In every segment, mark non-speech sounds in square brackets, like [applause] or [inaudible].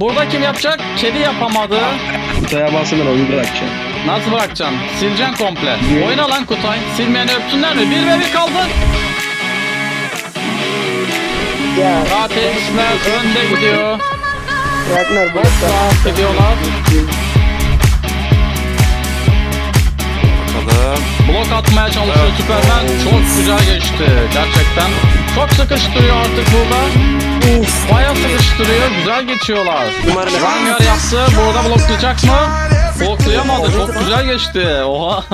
Burada kim yapacak? Kedi yapamadı. Kutaya basmadan oyunu bırakacağım. Nasıl bırakacaksın? Sileceksin komple. Oyna lan Kutay. Silmeyeni öpsünler mi? Bir ve bir kaldı. Ya Ateşler önde gidiyor. Ragnar bu Rahat gidiyorlar. Bakalım. Blok atmaya çalışıyor Superman. Çok güzel geçti. Gerçekten. Çok sıkıştırıyor artık burada. Uf, baya sıkıştırıyor. Güzel geçiyorlar. Umarım Rangar yaptı. Burada bloklayacak mı? Bloklayamadı. Çok güzel geçti. Oha.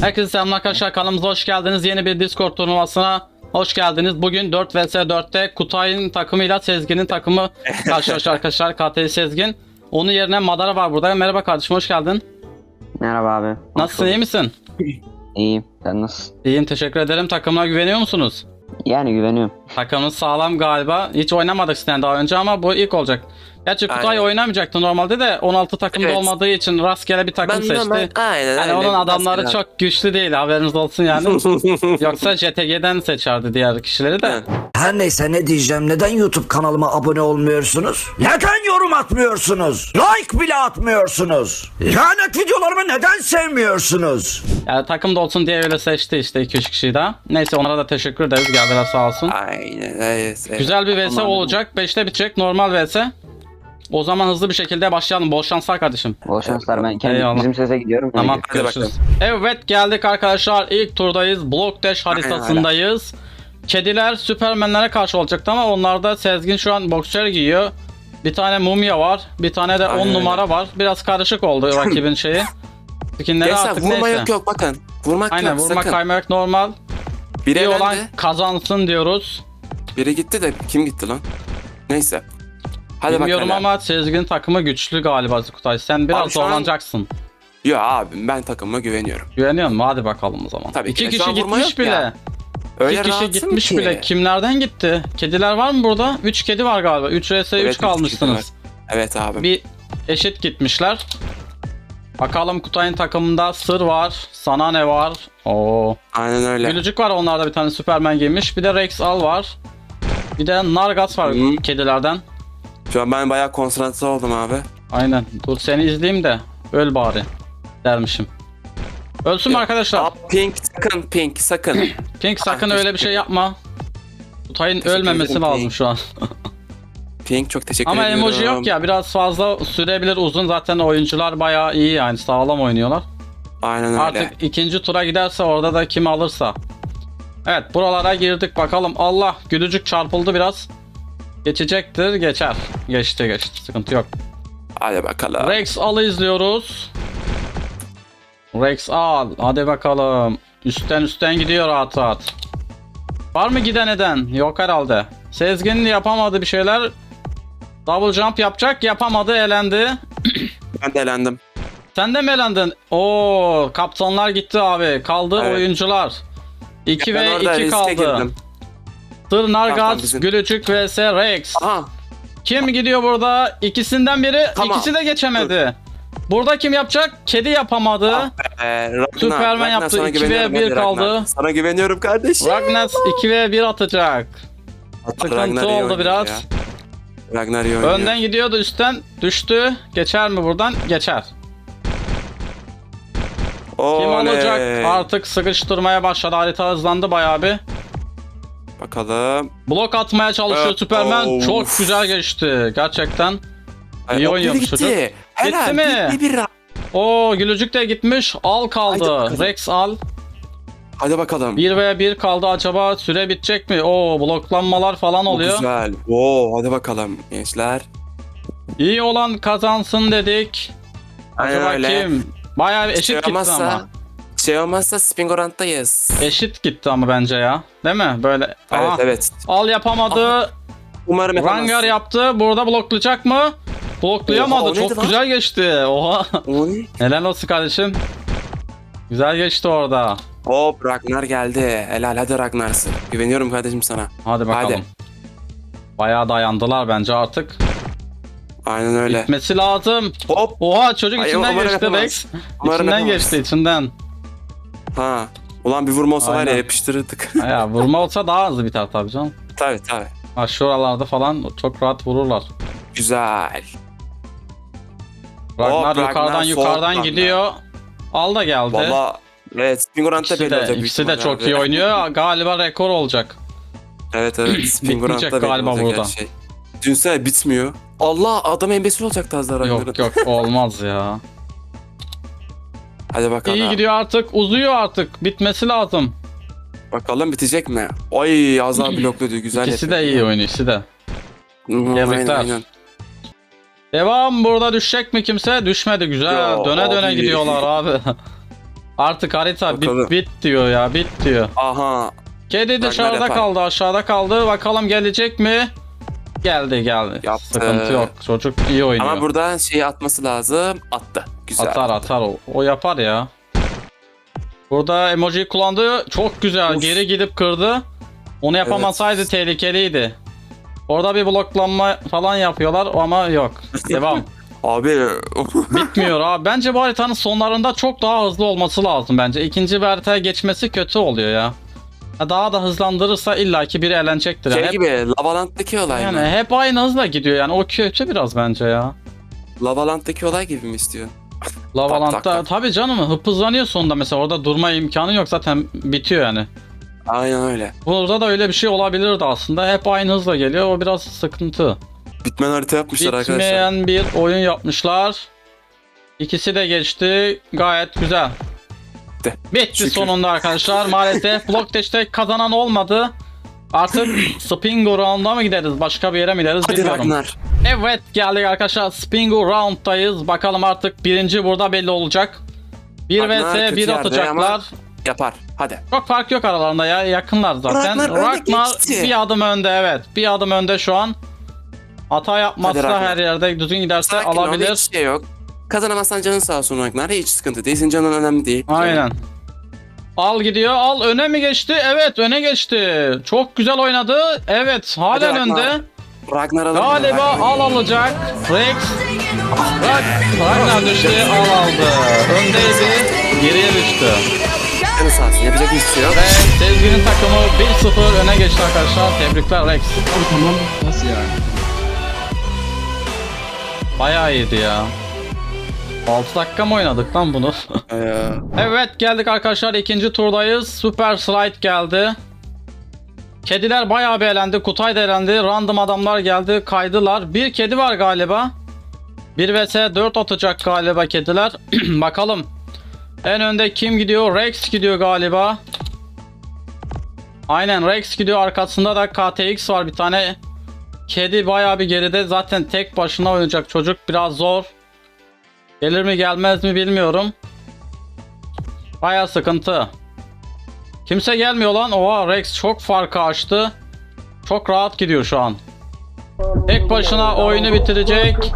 Herkese selamlar arkadaşlar. Kanalımıza hoş geldiniz. Yeni bir Discord turnuvasına hoş geldiniz. Bugün 4 vs 4'te Kutay'ın takımıyla Sezgin'in takımı [laughs] karşılaşıyor arkadaşlar. KTL Sezgin. Onun yerine Madara var burada. Merhaba kardeşim hoş geldin. Merhaba abi. Hoş Nasılsın iyi misin? İyiyim. Sen nasılsın? İyiyim teşekkür ederim. Takımına güveniyor musunuz? Yani güveniyorum. Takımınız sağlam galiba. Hiç oynamadık sizden daha önce ama bu ilk olacak. Gerçi Kutay Aynen. oynamayacaktı normalde de 16 takımda Evet. olmadığı için rastgele bir takım Ben seçti. normal aynen Yani öyle. onun adamları Rastgele. çok güçlü değil haberiniz olsun yani. [laughs] Yoksa JTG'den seçerdi diğer kişileri de. Her neyse ne diyeceğim neden YouTube kanalıma abone olmuyorsunuz? Neden yorum atmıyorsunuz? Like bile atmıyorsunuz? Lanet videolarımı neden sevmiyorsunuz? Yani takımda olsun diye öyle seçti işte 2-3 kişiyi daha. Neyse onlara da teşekkür ederiz geldiler sağ olsun. Aynen evet. evet. Güzel bir vs Tamam. olacak. 5'te bitecek normal vs. O zaman hızlı bir şekilde başlayalım. Bol şanslar kardeşim. Bol şanslar ben kendi Eyvallah. bizim sese gidiyorum. Tamam Hadi görüşürüz. Evet geldik arkadaşlar. İlk turdayız. Block Dash haritasındayız. Kediler Süpermenlere karşı olacaktı ama onlarda Sezgin şu an boksör giyiyor. Bir tane mumya var. Bir tane de 10 Aynen öyle. numara var. Biraz karışık oldu [clears throat] rakibin şeyi. Skinleri Gençler artık vurma neyse. yok yok bakın. Vurmak Aynen yok vurma sakın. kaymak normal. İyi olan kazansın diyoruz. Biri gitti de kim gitti lan? Neyse. Hadi Bilmiyorum bakalım. ama Sezgin takımı güçlü galiba Kutay. Sen biraz Abi şu an- zorlanacaksın. Yo abim ben takımıma güveniyorum. Güveniyor musun? Hadi bakalım o zaman. Tabii ki. İki Şu kişi an vurma gitmiş yok bile. ya. Öyle İki kişi rahatsın gitmiş ki. bile. Kimlerden gitti? Kediler var mı burada? 3 kedi var galiba. 3 vs 3 Evet, üç kalmışsınız. Evet abim. Bir eşit gitmişler. Bakalım Kutay'ın takımında sır var. Sana ne var? Oo. Aynen öyle. Gülücük var onlarda bir tane Superman giymiş. Bir de Rex Al var. Bir de Nargas var Hı. kedilerden. Şu an ben bayağı konsantre oldum abi. Aynen. Dur seni izleyeyim de öl bari dermişim. Ölsün mü arkadaşlar? Aa, pink sakın pink sakın. [clears throat] Pink sakın öyle bir şey yapma. Kutay'ın Teşekkür ölmemesi ederim, lazım Pink. şu an. pink çok teşekkür Ama ediyorum. emoji yok ya biraz fazla sürebilir uzun zaten oyuncular bayağı iyi yani sağlam oynuyorlar. Aynen öyle. Artık ikinci tura giderse orada da kim alırsa. Evet buralara girdik bakalım. Allah gülücük çarpıldı biraz. Geçecektir geçer. Geçti geçti sıkıntı yok. Hadi bakalım. Rex Al'ı izliyoruz. Rex Al hadi bakalım. Üstten üstten gidiyor rahat rahat. Var mı giden eden? Yok herhalde. Sezgin yapamadı bir şeyler. Double jump yapacak yapamadı elendi. [clears throat] Ben de elendim. Sen de mi elendin? Oo kaptanlar gitti abi. Kaldı Evet. oyuncular. 2 Ben ve orada 2 riske kaldı. girdim. Nargaz, Tamam, bizim- Gülücük vs Rex. Aha. Kim gidiyor burada? İkisinden biri, Tamam. ikisi de geçemedi. Burada kim yapacak? Kedi yapamadı. Ee, Ragnar, Superman Ragnar yaptı, sana iki ve güveniyorum bir hadi Ragnar. kaldı. Sana güveniyorum kardeşim. Ragnar 2 ve 1 atacak. Ragnar iyi oldu oynuyor biraz. ya. Ragnar iyi oynuyor. Önden gidiyordu üstten düştü. Geçer mi buradan? Geçer. Kim Oley. olacak? Artık sıkıştırmaya başladı. Harita hızlandı bayağı bir. Bakalım. Blok atmaya çalışıyor Evet, Superman. of. Çok güzel geçti. Gerçekten. Ay, İyi o oynuyormuş biri çocuk. gitti. Helal. Gitti mi? Bir, bir, bir. O gülücük de gitmiş. Al Haydi kaldı. bakalım. Rex al. Hadi bakalım. 1 veya 1 kaldı. Acaba süre bitecek mi? Oo bloklanmalar falan Çok oluyor. Güzel. Oo, hadi bakalım gençler. İyi olan kazansın dedik. Acaba Aynen öyle. kim? Bayağı eşit Şey gitti olmazsa, ama. şey olmazsa Spingorant'tayız. Eşit gitti ama bence ya. Değil mi? Böyle. Evet Aha. evet. Al yapamadı. Umarım yapamazsın. Rangar yaptı. Burada bloklayacak mı? Bloklayamadı. Oha, Çok lan? güzel geçti. Oha. O ne? Helal olsun kardeşim. Güzel geçti orada. Hop Ragnar geldi. Helal hadi Ragnar'sın. Güveniyorum kardeşim sana. Hadi bakalım. Hadi. Bayağı dayandılar bence artık. Aynen öyle. Gitmesi lazım. Hop. Oha çocuk Ay, içinden umarım geçti yapamaz. Rex. [laughs] Umarım içinden yapamaz. geçti içinden. Ha. Ulan bir vurma olsa var ya Aynen. yapıştırırdık. Ya vurma olsa daha hızlı biter tabii canım. tabii tabii. Ha, şuralarda falan çok rahat vururlar. Güzel. Ragnar Ragnar yukarıdan yukarıdan Ragnar. gidiyor. Al da geldi. Valla evet Spingorant'ta İkisi belli de, olacak. büyük ikisi de ihtimalle çok abi. iyi oynuyor. [laughs] Galiba rekor olacak. Evet evet [clears throat] Spingorant'ta belli galiba olacak burada. her şey. Düşünsene bitmiyor. Allah adam embesil olacaktı az daha Ragnar'ın. Yok yok olmaz ya. [laughs] Hadi bakalım. İyi gidiyor artık. Uzuyor artık. Bitmesi lazım. Bakalım bitecek mi? Ay az daha blokladı güzel İkisi de yapıyor. iyi oynuyor. ikisi de. Hmm, aynen. Devam. Burada düşecek mi kimse? Düşmedi. Güzel. Ya döne döne abi. gidiyorlar abi. [laughs] artık harita bit, bit diyor ya. Bit diyor. Aha. Kedi dışarıda yapar. kaldı. Aşağıda kaldı. Bakalım gelecek mi? Geldi geldi. Yaptı. Sıkıntı yok. Çocuk iyi oynuyor. Ama burada şeyi atması lazım. Attı. Güzel. Atar atar o. O yapar ya. Burada emoji kullandı. Çok güzel. Of. Geri gidip kırdı. Onu yapamasaydı tehlikeliydi. Orada bir bloklanma falan yapıyorlar ama yok. [laughs] Devam. Abi. Bitmiyor abi. Bence bu haritanın sonlarında çok daha hızlı olması lazım bence. İkinci bir haritaya geçmesi kötü oluyor ya. Ha, Daha da hızlandırırsa illaki biri eğlenecektir. Yani şey hep, gibi Lavalant'taki olay yani mı? hep aynı hızla gidiyor yani. O kötü biraz bence ya. Lavalant'taki olay gibi mi istiyor? Lavalant'ta [laughs] tabii canım hıp hızlanıyor sonunda mesela orada durma imkanı yok zaten bitiyor yani. Aynen öyle. Burada da öyle bir şey olabilirdi aslında. Hep aynı hızla geliyor. O biraz sıkıntı. Bitmen harita yapmışlar arkadaşlar. Bitmeyen bir oyun yapmışlar. İkisi de geçti. Gayet güzel. Bitti. Bitti Şükür. sonunda arkadaşlar. Maalesef [laughs] Dash'te kazanan olmadı. Artık Spingo Round'a mı gideriz? Başka bir yere mi gideriz Hadi bilmiyorum. Ragnar. Evet geldik arkadaşlar. Spingo Round'dayız. Bakalım artık birinci burada belli olacak. 1 Ragnar vs kötü 1 yerde atacaklar. Yapar. Hadi. Çok fark yok aralarında ya. Yakınlar zaten. Ragnar Ragnar bir adım önde evet. Bir adım önde şu an. Hata yapmazsa her yerde düzgün giderse Sakin ol, alabilir. Hiç şey yok. Kazanamazsan canın sağ olsun Ragnar. Hiç sıkıntı değil. Senin canın önemli değil. Aynen. Al gidiyor. Al öne mi geçti? Evet öne geçti. Çok güzel oynadı. Evet halen Ragnar. önde. Ragnar alır. Galiba al alacak. Rex. Rag Ragnar düştü. Al aldı. Öndeydi. Geriye düştü. Canın sağ olsun. Yapacak hiçbir şey yok. Ve Sezgin'in takımı 1-0 öne geçti arkadaşlar. Tebrikler Rex. Tamam. Nasıl yani? Bayağı iyiydi ya. 6 dakika mı oynadık lan bunu? [laughs] Ee, evet geldik arkadaşlar ikinci turdayız. Super Slide geldi. Kediler bayağı bir eğlendi. Kutay da eğlendi. Random adamlar geldi. Kaydılar. Bir kedi var galiba. 1 vs 4 atacak galiba kediler. [clears throat] Bakalım. En önde kim gidiyor? Rex gidiyor galiba. Aynen Rex gidiyor. Arkasında da KTX var bir tane. Kedi bayağı bir geride. Zaten tek başına oynayacak çocuk. Biraz zor. Gelir mi gelmez mi bilmiyorum. Bayağı sıkıntı. Kimse gelmiyor lan. Oha Rex çok farkı açtı. Çok rahat gidiyor şu an. Tek başına oyunu bitirecek.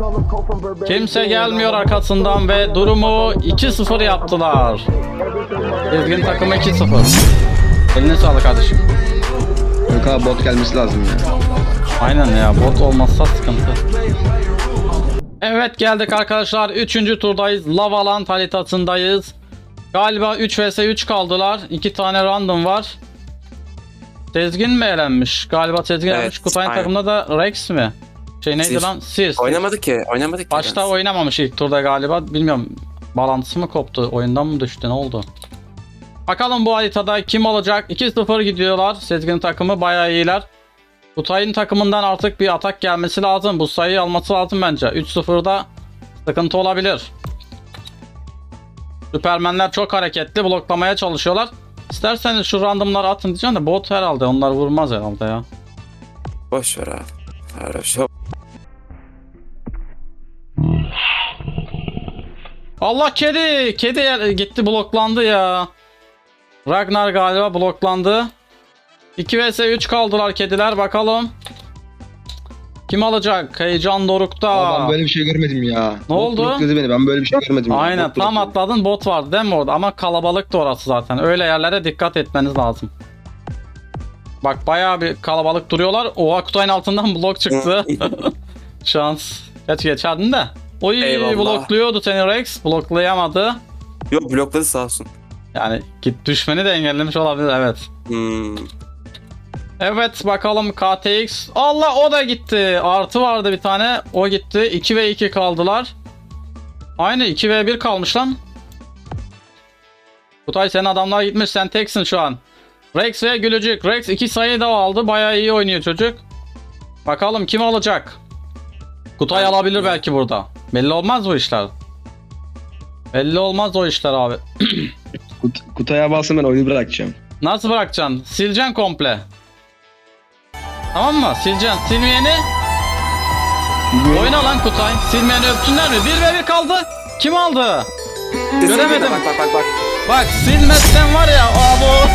Kimse gelmiyor arkasından ve durumu 2-0 yaptılar. Ezgin takımı 2-0. Eline sağlık kardeşim. Yok abi bot gelmesi lazım ya. Aynen ya bot olmazsa sıkıntı. Evet geldik arkadaşlar 3. turdayız. Lavaland haritasındayız. Galiba 3 vs 3 kaldılar. 2 tane random var. Sezgin mi elenmiş? Galiba Sezgin Evet, elenmiş. Kutay'ın aynen. takımında da Rex mi? Şey neydi Sir. lan? Sir. oynamadık ki. Oynamadık ki. Başta yalnız. oynamamış ilk turda galiba. Bilmiyorum. Bağlantısı mı koptu? Oyundan mı düştü? Ne oldu? Bakalım bu haritada kim olacak? 2-0 gidiyorlar. Sezgin takımı bayağı iyiler. Kutay'ın takımından artık bir atak gelmesi lazım. Bu sayıyı alması lazım bence. 3-0'da sıkıntı olabilir. Süpermenler çok hareketli. Bloklamaya çalışıyorlar. İsterseniz şu randomları atın diyeceğim de bot herhalde. Onlar vurmaz herhalde ya. Boş ver abi. Bir şey. Allah kedi! Kedi gitti bloklandı ya. Ragnar galiba bloklandı. 2 vs 3 kaldılar kediler bakalım. Kim alacak? Heyecan dorukta. Aa, ben böyle bir şey görmedim ya. Ne oldu? blokladı beni. Ben böyle bir şey görmedim. ya. Aynen Bot tam atladın bot vardı değil mi orada? Ama kalabalıktı orası zaten. Öyle yerlere dikkat etmeniz lazım. Bak bayağı bir kalabalık duruyorlar. Oha Kutay'ın altından [laughs] blok çıktı. [laughs] Şans. Geç geçerdin de. Oy Eyvallah. blokluyordu seni Rex. Bloklayamadı. Yok blokladı sağ olsun. Yani git düşmeni de engellemiş olabilir evet. Hmm. Evet bakalım KTX. Allah o da gitti. Artı vardı bir tane. O gitti. 2 ve 2 kaldılar. Aynı 2 ve 1 kalmış lan. Kutay senin adamlar gitmiş. Sen teksin şu an. Rex ve Gülücük. Rex 2 sayı da aldı. Bayağı iyi oynuyor çocuk. Bakalım kim alacak? Kutay alabilir belki burada. Belli olmaz bu işler. Belli olmaz o işler abi. [clears throat] Kut- kutuya basın ben oyunu bırakacağım. Nasıl bırakacaksın? Sileceksin komple. Tamam mı? Sileceksin. Silmeyeni oyna lan Kutay. Silmeyeni öptünler mi? 1 ve 1 kaldı. Kim aldı? Göremedim. Bak bak bak bak. Bak silmezsen var ya abo.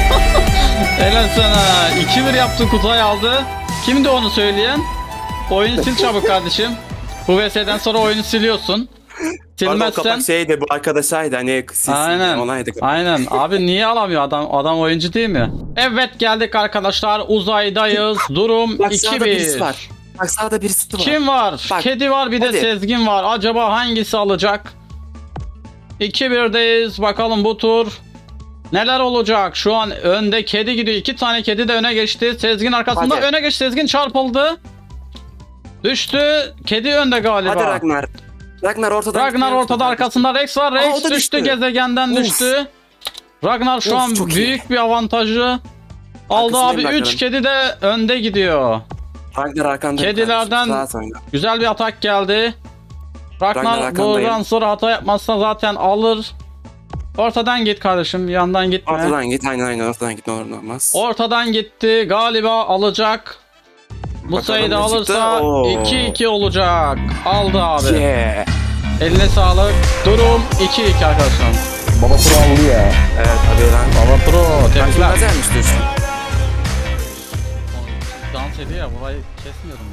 [laughs] Helal sana. 2-1 yaptı Kutay aldı. Kimdi onu söyleyen? Oyunu sil çabuk kardeşim. Bu VS'den sonra oyunu siliyorsun. Pardon Silmezsen kapak şeydi bu arkadaşaydı hani silsin Aynen. onaydı. Aynen. [laughs] Abi niye alamıyor adam? Adam oyuncu değil mi? Evet geldik arkadaşlar. Uzaydayız. Durum Bak sağda birisi 2-1. var. Bak sağda birisi var. Kim var? Bak, Kedi var bir de hadi. Sezgin var. Acaba hangisi alacak? 2-1'deyiz. Bakalım bu tur neler olacak? Şu an önde kedi gidiyor. İki tane kedi de öne geçti. Sezgin arkasında Hadi. öne geçti. Sezgin çarpıldı. Düştü. Kedi önde galiba. Hadi Ragnar. Ragnar ortada. Ragnar ortada arkasında Rex var. Aa, Rex o da düştü düştü. gezegenden Uf. düştü. Ragnar şu Of, an çok iyi. büyük bir avantajı. Aldı abi Arkasındayım 3 Ragnar'ın. kedi de önde gidiyor. Ragnar arkanda. Kedilerden- Rahat oyna. Güzel bir atak geldi. Ragnar Ragnar arkandayım. buradan sonra hata yapmazsa zaten alır. Ortadan git kardeşim yandan gitme. Ortadan, Ortadan git aynen aynen ortadan git ne olur ne olmaz. gitti galiba alacak. Bu Bakalım sayıda ne çıktı? alırsa Oo. 2-2 olacak. Aldı abi. Yeah. Eline sağlık. Durum 2-2 arkadaşlar. Baba pro aldı ya. Evet tabii lan. Baba Pro Bak tebrikler. güzelmiş dur. Dans ediyor ya burayı kesmiyorum.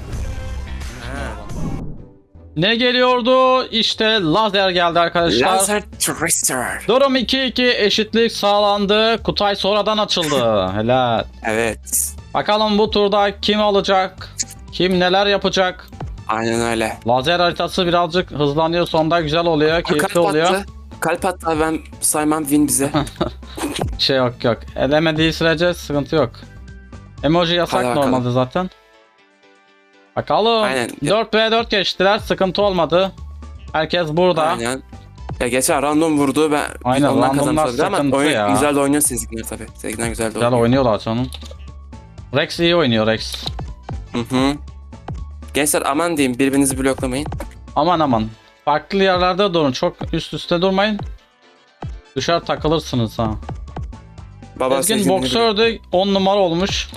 Ne geliyordu? İşte lazer geldi arkadaşlar. Laser Twister. Durum 2-2 eşitlik sağlandı. Kutay sonradan açıldı. [laughs] Helal. Evet. Bakalım bu turda kim alacak? Kim neler yapacak? Aynen öyle. Lazer haritası birazcık hızlanıyor. Sonda güzel oluyor. Keyifli Kalp oluyor. attı. Kalp attı abi, ben saymam win bize. [laughs] Şey yok yok. Elemediği sürece sıkıntı yok. Emoji yasak Hadi normalde zaten. Bakalım. Aynen. 4v4 geçtiler. Sıkıntı olmadı. Herkes burada. Aynen. Ya geçen random vurdu ben Aynen, ondan randomlar kazanmış olabilir ama oyun, ya. güzel de oynuyor Sezginler tabii. Sezginler güzel de Güzel oynuyor. oynuyorlar canım. Rex iyi oynuyor Rex. Hı hı. Gençler aman diyeyim birbirinizi bloklamayın. Aman aman. Farklı yerlerde durun. Çok üst üste durmayın. Düşer takılırsınız ha. Baba Ezgin boksör de 10 numara olmuş.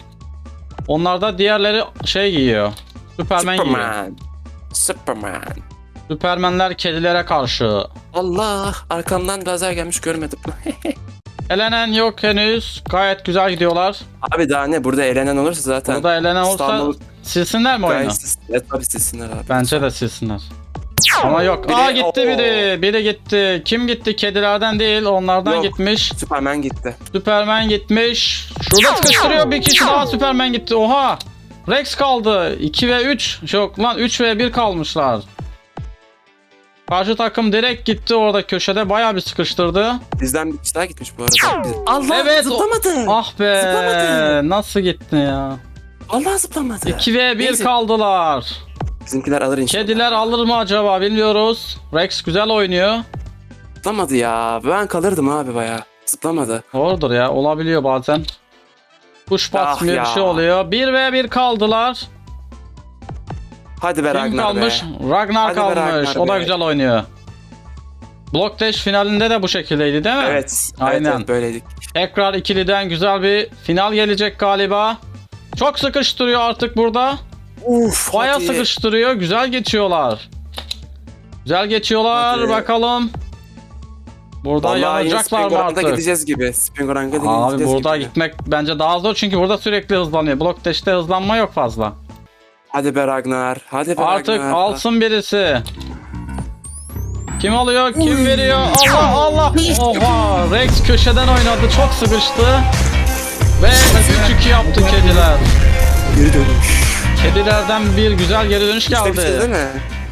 Onlarda diğerleri şey giyiyor. Superman giyiyor. Superman. Superman. Supermanler kedilere karşı. Allah arkamdan lazer gelmiş görmedim. [laughs] Elenen yok henüz. Gayet güzel gidiyorlar. abi daha ne burada elenen olursa zaten. Burada elenen olursa İstanbul silsinler mi oyunu? Evet tabii silsinler abi. Bence de silsinler. Ama yok. Biri- Aa gitti Oo. biri. Biri gitti. Kim gitti? Kedilerden değil. Onlardan Yok. gitmiş. Superman gitti. Superman gitmiş. Şurada sıkıştırıyor bir kişi daha Superman gitti. Oha. Rex kaldı. 2 ve 3. Yok lan 3 ve 1 kalmışlar. Karşı takım direkt gitti orada köşede bayağı bir sıkıştırdı. Bizden bir kişi daha gitmiş bu arada. Allah Evet, o- zıplamadı. Ah be. Zıplamadı. Nasıl gitti ya? Allah zıplamadı. 2 ve 1 Neyse. kaldılar. Bizimkiler alır inşallah. Kediler alır mı acaba bilmiyoruz. Rex güzel oynuyor. Zıplamadı ya. Ben kalırdım abi baya. Zıplamadı. Doğrudur ya olabiliyor bazen. Kuş Ah batmıyor ya. bir şey oluyor. 1 ve 1 kaldılar. Hadi be Kim Ragnar kalmış? be. Ragnar Hadi be kalmış. Ragnar o da be. güzel oynuyor. Block Dash finalinde de bu şekildeydi değil mi? Evet. Aynen. Evet, evet böyleydik. Tekrar ikiliden güzel bir final gelecek galiba. Çok sıkıştırıyor artık burada. Uf. Baya hadi. sıkıştırıyor. Güzel geçiyorlar. Güzel geçiyorlar. Hadi. Bakalım. Burada Vallahi yanacaklar mı artık? gideceğiz gibi. Springorang'a da Abi gideceğiz burada gibi. gitmek bence daha zor çünkü burada sürekli hızlanıyor. Block Dash'te hızlanma yok fazla. Hadi be Ragnar. Hadi be Artık Ragnar. alsın birisi. Kim alıyor? Kim veriyor? Allah Allah! Oha! Rex köşeden oynadı. Çok sıkıştı. Ve 3-2 yaptı kediler. Geri dönüş. Kedilerden bir güzel geri dönüş İşte bir şey değil geldi. mi?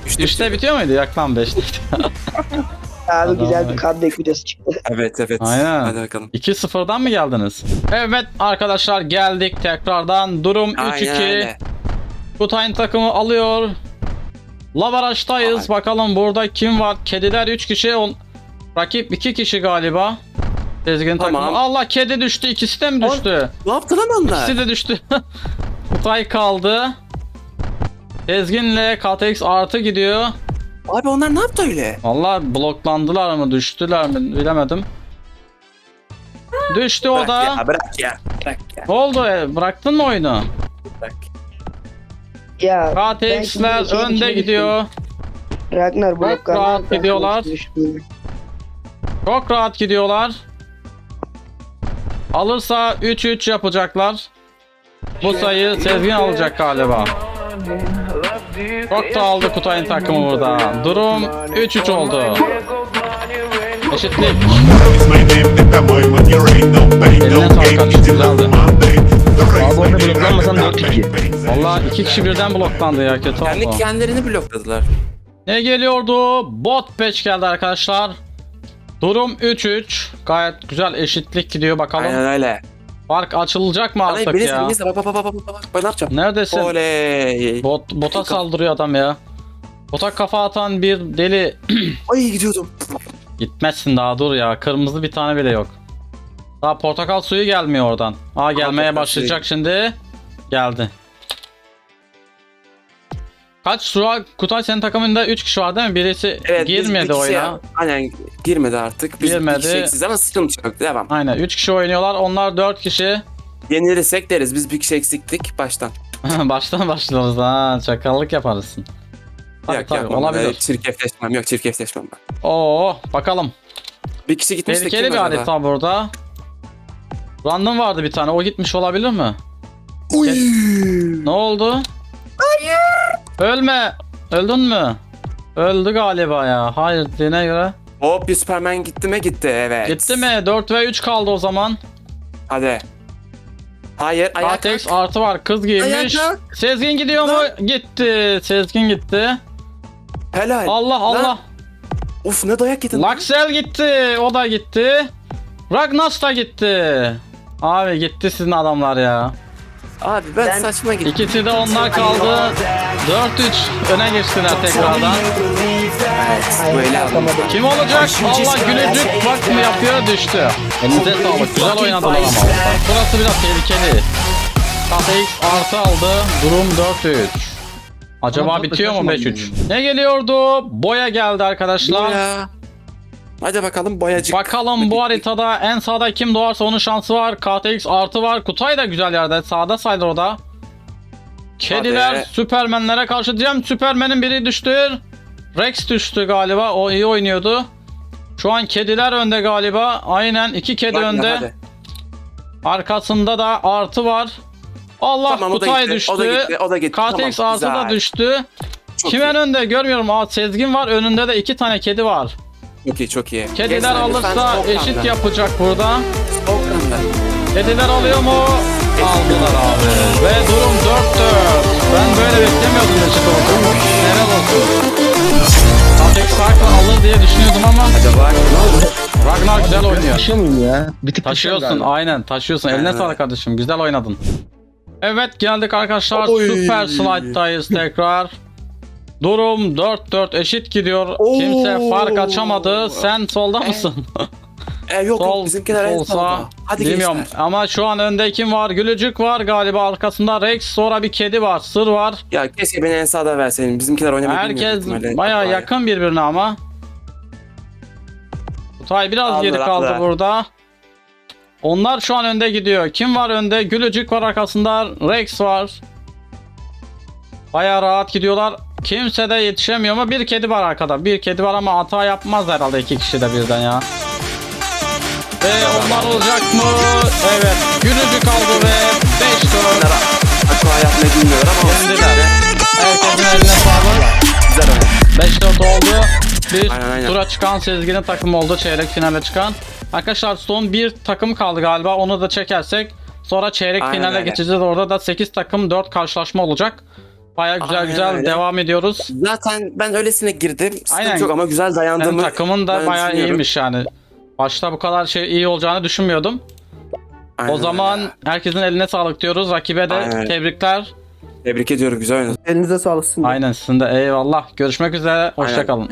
Üçte Üçte bitiyor muydu? Yak lan beşte. [laughs] Abi güzel Adam- bir comeback videosu çıktı. [laughs] Evet evet. Aynen. Hadi bakalım. 2-0'dan mı geldiniz? Evet arkadaşlar geldik tekrardan. Durum Aynen 3-2. Kutay'ın takımı alıyor. Lavaraş'tayız. Ay. Bakalım burada kim var? Kediler 3 kişi. On... Rakip 2 kişi galiba. Sezgin Tamam. takımı. Allah kedi düştü. İkisi de mi düştü? Ne yaptı lan onlar? İkisi de düştü. [laughs] Kutay kaldı. Sezgin'le KTX artı gidiyor. Abi onlar ne yaptı öyle? Vallahi bloklandılar mı düştüler mi bilemedim. Düştü o Bırak da. ya bırak ya. Bırak ya. Ne oldu? E, Bıraktın mı oyunu? Bırak. Ya şimdi önde şey gidiyor. Ragnar Bak, blok rahat gidiyorlar. Çok rahat gidiyorlar. Alırsa 3-3 yapacaklar. Bu sayı Sezgin alacak galiba. Çok da aldı Kutay'ın takımı burada. Durum 3-3 oldu. Eşitlik. Eline sağlık güzeldi. Abi orada bloklanmasan red, 4-2. got pain, pain. Valla iki kişi birden bloklandı ya kötü Kendi oldu. kendilerini blokladılar. Ne geliyordu? Bot patch geldi arkadaşlar. Durum 3-3. Gayet güzel eşitlik gidiyor bakalım. Aynen öyle. Fark açılacak mı artık beni ya? ya. Bak bak bak bak bak bak. Ne yapacağım? Neredesin? Oley. Bot, bota saldırıyor adam ya. Bota kafa atan bir deli. [clears throat] Ay gidiyordum. Gitmezsin daha dur ya. Kırmızı bir tane bile yok. Daha portakal suyu gelmiyor oradan. Aa gelmeye portakal başlayacak şimdi. Geldi. Kaç şu an Kutay senin takımında 3 kişi var değil mi? Birisi Evet, biz girmedi kişi- oyuna. Aynen girmedi artık. Biz Girmedi. bir kişi ama sıkıntı yok. Devam. Aynen 3 kişi oynuyorlar. Onlar 4 kişi. Yenilirsek deriz. Biz bir kişi eksiktik baştan. [laughs] Baştan başlarız ha. Çakallık yaparsın. Tabii yok tabii yapmam. olabilir. Çirkefleşmem. Yok çirkefleşmem ben. Oo bakalım. Bir kişi gitmiş de Tehlikeli bir acaba? harita burada. Random vardı bir tane. O gitmiş olabilir mi? Uy. Ne oldu? Hayır. Ölme. Öldün mü? Öldü galiba ya. Hayır dediğine göre. Hop bir Superman gitti mi? Gitti evet. Gitti mi? 4 ve 3 kaldı o zaman. Hadi. Hayır ayak Atex artı var. Kız giymiş. Sezgin gidiyor mu? Gitti. Sezgin gitti. Helal. Allah Allah. Lan. Of ne dayak yedin. Laxel gitti. O da gitti. Ragnas da gitti. Abi gitti sizin adamlar ya. Abi ben, saçma gittim. İkisi de onlar kaldı. 4-3 öne geçtiler tekrardan. Böyle. Kim olacak? Allah gülücük bak mı yapıyor düştü. Elinize sağlık. Güzel oynadılar ama. Bak, Burası biraz tehlikeli. KTX artı aldı. Durum 4-3. Acaba bitiyor mu 5-3? Ne geliyordu? Boya geldi arkadaşlar. Ya. Hadi bakalım boyacık. Bakalım bu haritada en sağda kim doğarsa onun şansı var. KTX artı var. Kutay da güzel yerde. Sağda sayılır o da. Kediler Hadi. Süpermenlere karşı diyeceğim. Süpermen'in biri düştü. Rex düştü galiba. O iyi oynuyordu. Şu an kediler önde galiba. Aynen iki kedi Bak önde. hadi. Arkasında da artı var. Allah Tamam, da Kutay gitti, düştü. o da gitti, o da gitti. KTX Tamam, artı da güzel. düştü. Çok Kimin iyi. önde görmüyorum. Aa Sezgin var. Önünde de iki tane kedi var. Çok iyi çok iyi. Kediler alırsa eşit yapacak burada. Kediler alıyor mu? Aldılar abi. Ve durum 4-4. Ben böyle beklemiyordum eşit olduğunu. Helal olsun. Atex Fark'la alır diye düşünüyordum ama Acaba Ragnar güzel oynuyor. Taşıyor muyum ya? Bir tık Taşıyorsun taşıyorum galiba. aynen taşıyorsun. Eline Aynen. sağlık kardeşim. Güzel oynadın. Evet geldik arkadaşlar. Oy. Super Slide'dayız tekrar. Durum 4-4 eşit gidiyor. Oo. Kimse fark açamadı. Sen solda mısın? [laughs] E, yok Sol yok bizimkiler en solda. Hadi bilmiyorum gençler. ama şu an önde kim var? Gülücük var galiba arkasında Rex sonra bir kedi var sır var. Ya keşke beni en sağda verseydin. Bizimkiler oynamayı Herkes baya yakın birbirine ama. Kutay biraz geri kaldı aldı. burada. Onlar şu an önde gidiyor. Kim var önde? Gülücük var arkasında. Rex var. Baya rahat gidiyorlar. Kimse de yetişemiyor ama bir kedi var arkada. Bir kedi var ama hata yapmaz herhalde iki kişi de birden ya. Ve onlar olacak mı? Evet. Gülücük aldı ve 5-4. Bunlar Aqua yapmayı bilmiyorlar ama. Yendiler. Herkesin eline sağlık. Güzel oyun. 5-4 oldu. Bir Aynen, aynen. tura çıkan Sezgin'in takımı oldu. Çeyrek finale çıkan. Arkadaşlar son bir takım kaldı galiba. Onu da çekersek sonra çeyrek Aynen finale öyle. geçeceğiz. Orada da 8 takım 4 karşılaşma olacak. Baya güzel Aynen güzel öyle. devam ediyoruz. Zaten ben öylesine girdim. Sıkıntı Aynen. yok ama güzel dayandığımı takımın da düşünüyorum. iyiymiş yani. Başta bu kadar şey iyi olacağını düşünmüyordum. Aynen o zaman öyle. herkesin eline sağlık diyoruz. Rakibe de Aynen tebrikler. Tebrik ediyorum güzel oynadın. Elinize sağlık. Aynen sizin de eyvallah. Görüşmek üzere. Hoşçakalın.